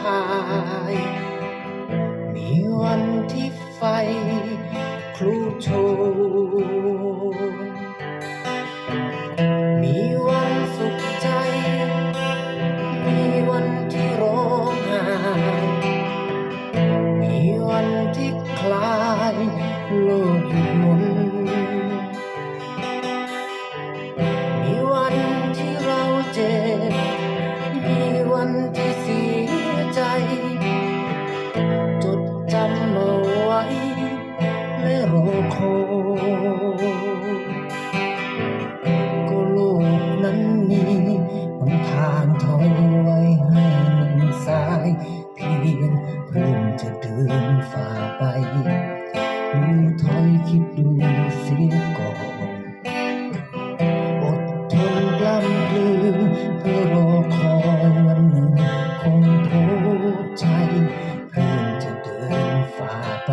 พาย มีวันที่ไฟคลุโชนายเพียงเพื่อนจะเดินฝ่าไปมือถอยคิดดูเสียก่อนอดทนกล้ำกลืนเพื่อรอคอยวันหนึ่งคงพบใจ เพื่อนจะเดินฝ่าไป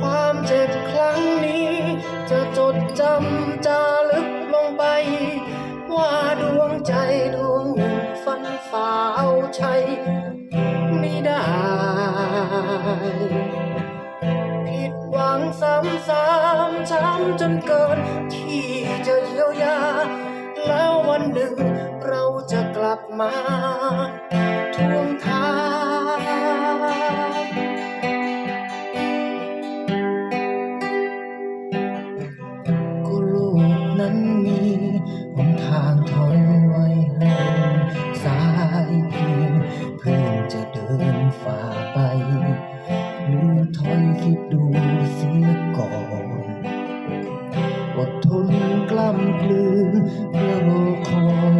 ความเจ็บครั้งนี้ จะจดจำจารึกลงไป ว่าดวงใจดวงหนึ่งฝันฝ่าเอาชัยไม่ได้ ผิดหวังซ้ำซ้ำช้ำจนเกินที่จะเยียวยา แล้ววันหนึ่งเราจะกลับมาทวงทา หรือถอยคิดดูเสียก่อนอดทนกล้ำกลืนเพื่อรอคอย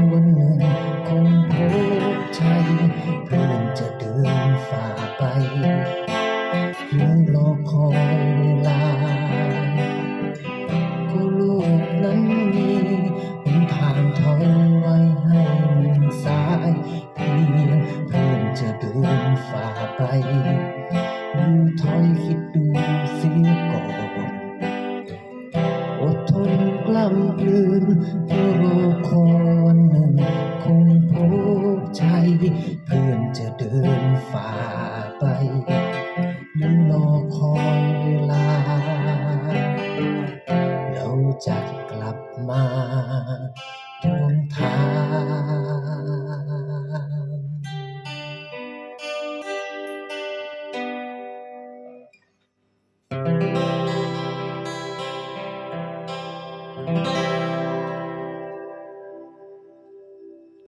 ำกลืนเพื่อรอคอนหนึ่งคงพบใจ เพื่อนจะเดินฝ่าไปหรือรอคอยเวลา เราจะกลับมาทวงทาง